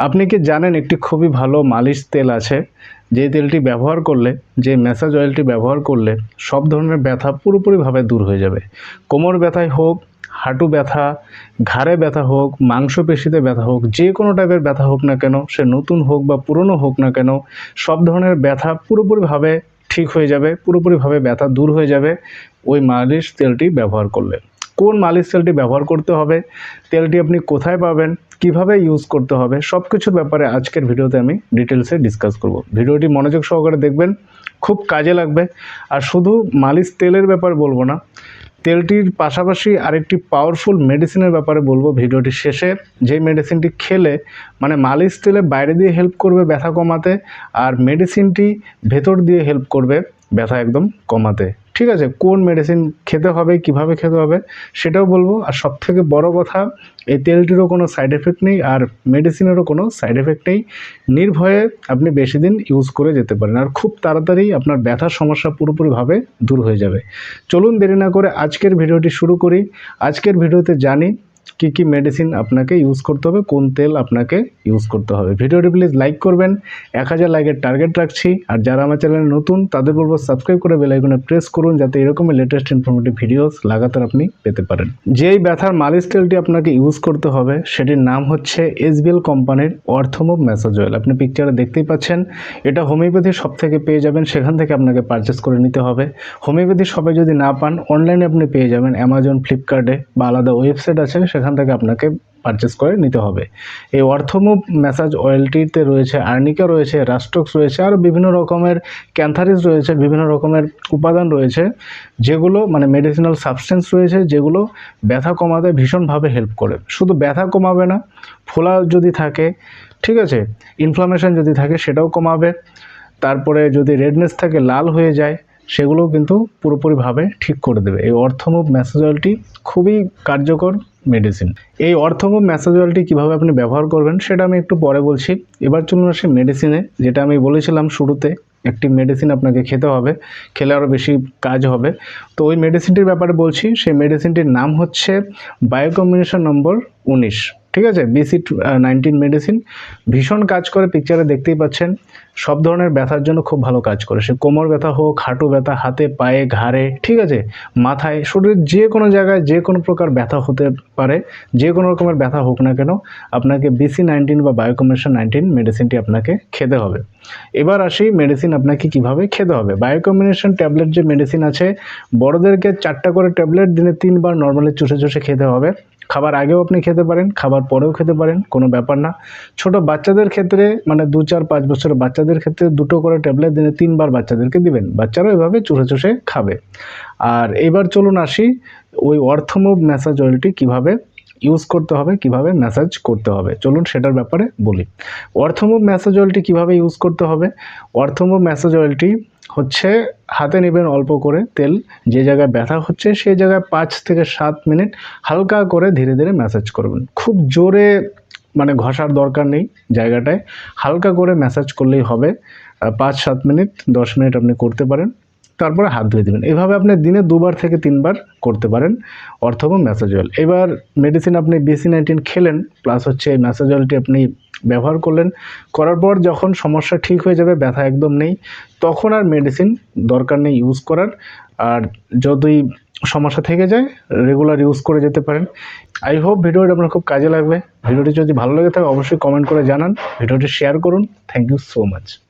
আপনি কি জানেন একটি খুবই ভালো মালিশ তেল আছে? যে তেলটি ব্যবহার করলে, যে ম্যাসাজ অয়েলটি ব্যবহার করলে সব ধরনের ব্যথা পুরোপুরিভাবে দূর হয়ে যাবে। কোমর ব্যথায় হোক, হাঁটু ব্যথা, ঘাড়ে ব্যথা হোক, মাংসপেশিতে ব্যথা হোক, যে কোনো টাইপের ব্যথা হোক না কেন, সে নতুন হোক বা পুরনো হোক না কেন, সব ধরনের ব্যথা পুরোপুরিভাবে ঠিক হয়ে যাবে, পুরোপুরিভাবে ব্যথা দূর হয়ে যাবে। ওই মালিশ তেলটি ব্যবহার করলে। কোন মালিশ তেলটি ব্যবহার করতে হবে, তেলটি আপনি কোথায় পাবেন, কীভাবে ইউজ করতে হবে সব কিছুর ব্যাপারে আজকের ভিডিওতে আমি ডিটেলসে ডিসকাস করব। ভিডিওটি মনোযোগ সহকারে দেখবেন, খুব কাজে লাগবে। আর শুধু মালিশ তেলের ব্যাপার বলব না, তেলটির পাশাপাশি আরেকটি পাওয়ারফুল মেডিসিনের ব্যাপারে বলব ভিডিওটি শেষে। যেই মেডিসিনটি খেলে মানে মালিশ তেলে বাইরে দিয়ে হেল্প করবে ব্যথা কমাতে, আর মেডিসিনটি ভেতর দিয়ে হেল্প করবে ব্যথা একদম কমাতে। ঠিক আছে, কোন মেডিসিন খেতে হবে, কীভাবে খেতে হবে, সেটাও বলব। আর সব থেকে বড় কথা, এই তেলটিরও কোনো সাইড এফেক্ট নেই, আর মেডিসিনেরও কোনো সাইড এফেক্ট নেই। নির্ভয়ে আপনি বেশি দিন ইউজ করে যেতে পারেন, আর খুব তাড়াতাড়ি আপনার ব্যথার সমস্যা পুরোপুরিভাবে দূর হয়ে যাবে। চলুন দেরি না করে আজকের ভিডিওটি শুরু করি। আজকের ভিডিওতে জানি কি কি মেডিসিন আপনাকে ইউজ করতে হবে, কোন তেল আপনাকে ইউজ করতে হবে। ভিডিওটি প্লিজ লাইক করবেন। এক হাজার লাইকের টার্গেট রাখছি। আর যারা আমার চ্যানেলে নতুন, তাদের বলব সাবস্ক্রাইব করে বেল আইকনে প্রেস করুন, যাতে এরকমই লেটেস্ট ইনফরমেটিভ ভিডিওস লাগাতার আপনি পেতে পারেন। যেই ব্যথার মালিশ তেলটি আপনাকে ইউজ করতে হবে, সেটির নাম হচ্ছে এসবিএল কোম্পানির অর্থমুভ ম্যাসাজ অয়েল আপনি পিকচারে দেখতেই পাচ্ছেন, এটা হোমিওপ্যাথি সব থেকে পেয়ে যাবেন, সেখান থেকে আপনাকে পারচেস করে নিতে হবে। হোমিওপ্যাথি সবাই যদি না পান অনলাইনে আপনি পেয়ে যাবেন অ্যামাজন ফ্লিপকার্টে বা আলাদা ওয়েবসাইট আছে, সেখান থেকে আপনাকে পারচেস করে নিতে হবে। এই অর্থমুভ ম্যাসাজ অয়েলটিতে রয়েছে আর্নিকা রয়েছে রাস্টক্স রয়েছে আরও বিভিন্ন রকমের ক্যান্থারিস রয়েছে, বিভিন্ন রকমের উপাদান রয়েছে, যেগুলো মানে মেডিসিনাল সাবস্টেন্স রয়েছে, যেগুলো ব্যথা কমাতে ভীষণভাবে হেল্প করে। শুধু ব্যথা কমাবে না, ফোলা যদি থাকে, ঠিক আছে ইনফ্লামেশন যদি থাকে সেটাও কমাবে, তারপরে যদি রেডনেস থাকে, লাল হয়ে যায়, সেগুলোও কিন্তু পুরোপুরিভাবে ঠিক করে দেবে। এই অর্থমুভ ম্যাসাজ অয়েলটি খুবই কার্যকর মেডিসিন এই অর্থব ম্যাসাজুয়ালটি কীভাবে আপনি ব্যবহার করবেন সেটা আমি একটু পরে বলছি। এবার চলুন আসি মেডিসিনে যেটা আমি বলেছিলাম শুরুতে, একটি মেডিসিন আপনাকে খেতে হবে, খেলে আরও বেশি কাজ হবে। তো ওই মেডিসিনটির ব্যাপারে বলছি, সেই মেডিসিনটির নাম হচ্ছে বায়োকম্বিনেশন নম্বর উনিশ। ঠিক আছে? বিসি নাইনটিন মেডিসিন ভীষণ কাজ করে পিকচারে দেখতেই পাচ্ছেন। সব ধরনের ব্যথার জন্য খুব ভালো কাজ করে। সে কোমর ব্যথা হোক, হাঁটু ব্যথা, হাতে, পায়ে, ঘাড়ে, ঠিক আছে? মাথায়, শরীরের যে কোনো জায়গায় যে কোনো প্রকার ব্যথা হতে পারে, যে কোনো রকমের ব্যথা হোক না কেন, আপনাকে বিসি নাইনটিন বা বায়োকম্বিনেশন নাইনটিন মেডিসিনটি আপনাকে খেতে হবে। এবার আসি মেডিসিন আপনাকে কীভাবে খেতে হবে। বায়োকম্বিনেশন ট্যাবলেট যে মেডিসিন আছে, বড়োদেরকে চারটা করে ট্যাবলেট দিনে তিনবার নর্মালি চুষে চুষে খেতে হবে। খাবার আগেও আপনি খেতে পারেন, খাবার পরেও খেতে পারেন, কোনো ব্যাপার না। ছোট বাচ্চাদের ক্ষেত্রে মানে দু চার পাঁচ বছরের বাচ্চাদের ক্ষেত্রে দুটো করে ট্যাবলেট দিনে তিনবার বাচ্চাদেরকে দিবেন। বাচ্চারাও এভাবে চুষে চুষে খাবে। আর এবার চলুন আসি ওই অর্থমুভ ম্যাসাজ অয়েলটি কীভাবে ইউজ করতে হবে, কীভাবে ম্যাসাজ করতে হবে। চলুন সেটার ব্যাপারে বলি। অর্থমুভ ম্যাসাজ অয়েলটি কীভাবে ইউজ করতে হবে? অর্থমুভ ম্যাসাজ অয়েলটি হচ্ছে হাতে নেবেন অল্প করে তেল, যে জায়গায় ব্যথা হচ্ছে সেই জায়গায় পাঁচ থেকে সাত মিনিট হালকা করে ধীরে ধীরে ম্যাসাজ করবেন। খুব জোরে মানে ঘষার দরকার নেই জায়গাটায়। হালকা করে ম্যাসাজ করলেই হবে। পাঁচ সাত মিনিট, দশ মিনিট আপনি করতে পারেন। তারপরে হাত ধুয়ে দেবেন। এভাবে আপনি দিনে দুবার থেকে তিনবার করতে পারেন অর্থব ম্যাসাজ অয়েল এবার মেডিসিন আপনি বিসি নাইনটিন খেলেন প্লাস হচ্ছে এই ম্যাসাজ অয়েলটি আপনি ব্যবহার করলেন, করার পর যখন সমস্যা ঠিক হয়ে যাবে, ব্যথা একদম নেই, তখন আর মেডিসিন দরকার নেই ইউজ করার। আর যদি সমস্যা থেকে যায় রেগুলার ইউজ করে যেতে পারেন। আই হোপ ভিডিওটি আপনার খুব কাজে লাগবে। ভিডিওটি যদি ভালো লাগে থাকে, অবশ্যই কমেন্ট করে জানান। ভিডিওটি শেয়ার করুন। Thank you so much